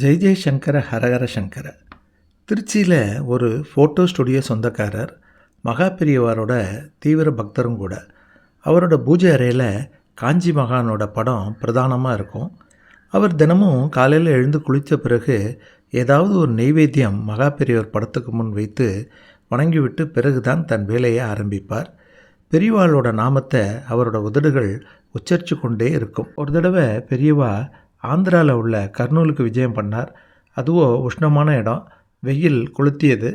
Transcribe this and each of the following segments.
ஜெய் ஜெய்சங்கர ஹரஹர சங்கர. திருச்சியில் ஒரு photo studio சொந்தக்காரர் மகா பெரியவாரோட தீவிர பக்தரும் கூட. அவரோட பூஜை அறையில் காஞ்சி மகானோட படம் பிரதானமாக இருக்கும். அவர் தினமும் காலையில் எழுந்து குளித்த பிறகு ஏதாவது ஒரு நெய்வேத்தியம் மகா பெரியவர் படத்துக்கு முன் வைத்து வணங்கிவிட்டு பிறகுதான் தன் வேலையை ஆரம்பிப்பார். பெரியவாளோட நாமத்தை அவரோட உதடுகள் உச்சரித்து கொண்டே இருக்கும். ஒரு தடவை பெரியவா ஆந்திராவில் உள்ள கர்னூலுக்கு விஜயம் பண்ணார். அதுவோ உஷ்ணமான இடம். வெயில் கொளுத்தியது.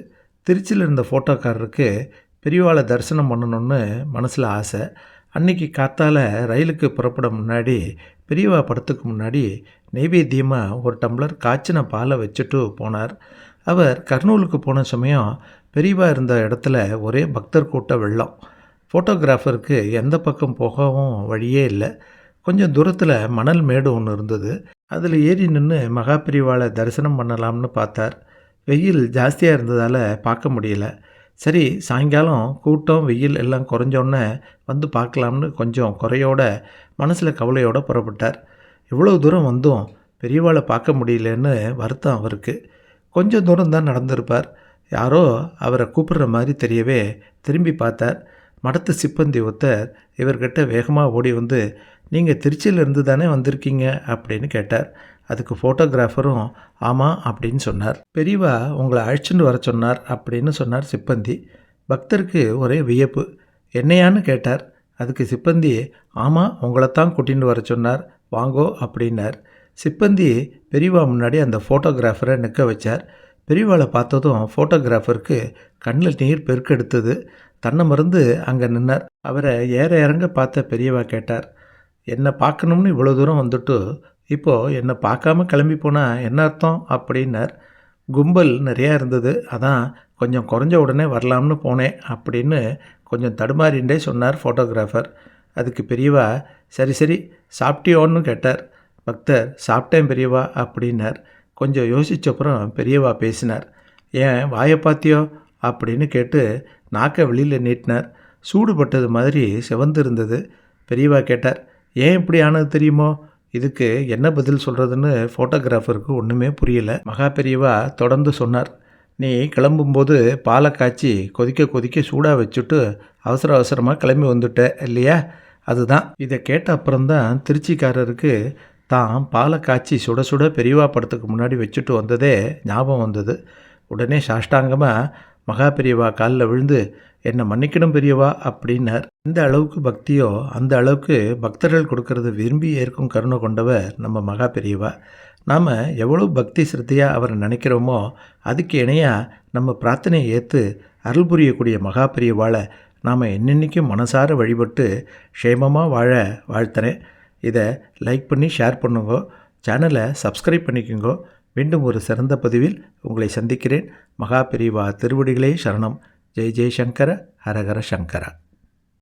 திருச்சியில் இருந்த ஃபோட்டோக்காரருக்கு பெரியவாளை தரிசனம் பண்ணணும்னு மனசில் ஆசை. அன்னைக்கு காத்தால் ரயிலுக்கு புறப்பட முன்னாடி பெரியவா படத்துக்கு முன்னாடி நெய்வேத்தியமாக ஒரு டம்ளர் காய்ச்சின பாலை வச்சுட்டு போனார். அவர் கர்னூலுக்கு போன சமயம் பெரியவா இருந்த இடத்துல ஒரே பக்தர் கூட்ட வெள்ளம். ஃபோட்டோகிராஃபருக்கு எந்த பக்கம் போகவும் வழியே இல்லை. கொஞ்சம் தூரத்தில் மணல் மேடு ஒன்று இருந்தது. அதில் ஏறி நின்று மகாபிரிவாளை தரிசனம் பண்ணலாம்னு பார்த்தார். வெயில் ஜாஸ்தியாக இருந்ததால் பார்க்க முடியல. சரி சாயங்காலம் கூட்டம் வெயில் எல்லாம் குறைஞ்சோடனே வந்து பார்க்கலாம்னு கொஞ்சம் குறையோட மனசில் கவலையோடு புறப்பட்டார். இவ்வளோ தூரம் வந்தும் பெரியவாளை பார்க்க முடியலன்னு வருத்தம் அவருக்கு. கொஞ்சம் தூரம் தான் நடந்திருப்பார். யாரோ அவரை கூப்பிடுற மாதிரி தெரியவே திரும்பி பார்த்தார். மடத்து சிப்பந்தி ஒருத்தர் இவர்கிட்ட வேகமாக ஓடி வந்து நீங்கள் திருச்சியிலேருந்து தானே வந்திருக்கீங்க? அப்படின்னு கேட்டார். அதுக்கு ஃபோட்டோகிராஃபரும் ஆமாம் அப்படின்னு சொன்னார். பெரியவா உங்களை அழைச்சிட்டு வர சொன்னார் அப்படின்னு சொன்னார் சிப்பந்தி. பக்தருக்கு ஒரே வியப்பு. என்னையான்னு? கேட்டார். அதுக்கு சிப்பந்தி ஆமாம் உங்களைத்தான் கூட்டின்னு வர சொன்னார். வாங்கோ அப்படின்னார். சிப்பந்தி பெரியவா முன்னாடி அந்த ஃபோட்டோகிராஃபரை நிற்க வச்சார். பெரியவாளை பார்த்ததும் ஃபோட்டோகிராஃபருக்கு கண்ணில் நீர் பெருக்கெடுத்தது. தன்னை மறந்து அங்கே நின்னார். அவரை ஏற இறங்க பார்த்த பெரியவா கேட்டார் என்னை பார்க்கணும்னு இவ்வளோ தூரம் வந்துட்டு இப்போது என்னை பார்க்காம கிளம்பி போனால் என்ன அர்த்தம்? அப்படின்னார். கும்பல் நிறையா இருந்தது அதான் கொஞ்சம் குறைஞ்ச உடனே வரலாம்னு போனேன் அப்படின்னு கொஞ்சம் தடுமாறிண்டே சொன்னார் ஃபோட்டோகிராஃபர் அதுக்கு பெரியவா சரி சரி சாப்பிட்டியோன்னு கேட்டார். பக்தர் சாப்பிட்டேன் பெரியவா அப்படின்னார். கொஞ்சம் யோசிச்சப்புறம் பெரியவா பேசினார். ஏன் வாயை பார்த்தியோ? அப்படின்னு கேட்டு நாக்கை வெளியில் நீட்டினார். சூடுபட்டது மாதிரி செவந்து இருந்தது பெரியவா கேட்டார் ஏன் இப்படி ஆனது தெரியுமோ? இதுக்கு என்ன பதில் சொல்கிறதுன்னு ஃபோட்டோகிராஃபருக்கு ஒன்றுமே புரியல. மகா பெரியவா தொடர்ந்து சொன்னார் நீ கிளம்பும்போது பாலை காய்ச்சி கொதிக்க கொதிக்க சூடாக வச்சுட்டு அவசர அவசரமாக கிளம்பி வந்துட்ட இல்லையா? அதுதான். இதை கேட்ட அப்புறம்தான் திருச்சிக்காரருக்கு தான் பாலை காய்ச்சி சுட சுட பெரியவா படத்துக்கு முன்னாடி வச்சுட்டு வந்ததே ஞாபகம் வந்தது. உடனே சாஷ்டாங்கமாக மகா பெரியவா காலில் விழுந்து என்னை மன்னிக்கணும் பெரியவா அப்படின்னார். எந்த அளவுக்கு பக்தியோ அந்த அளவுக்கு பக்தர்கள் கொடுக்கறத விரும்பி ஏற்கும் கருணை கொண்டவர் நம்ம மகா பெரியவா. நாம் எவ்வளோ பக்தி சிரத்தையாக அவரை நினைக்கிறோமோ அதுக்கு இணையாக நம்ம பிரார்த்தனையை ஏற்று அருள் புரியக்கூடிய மகா பெரியவாளை நாம் என்னென்னைக்கும் மனசார வழிபட்டு க்ஷேமமாக வாழ வாழ்த்துறேன். இதை லைக் பண்ணி ஷேர் பண்ணுங்க. சேனலை சப்ஸ்கிரைப் பண்ணிக்கோங்க. மீண்டும் ஒரு சிறந்த பதிவில் உங்களை சந்திக்கிறேன். மகா பிரிவா திருவடிகளே சரணம். ஜெய் ஜெய் சங்கர ஹரஹர சங்கரா.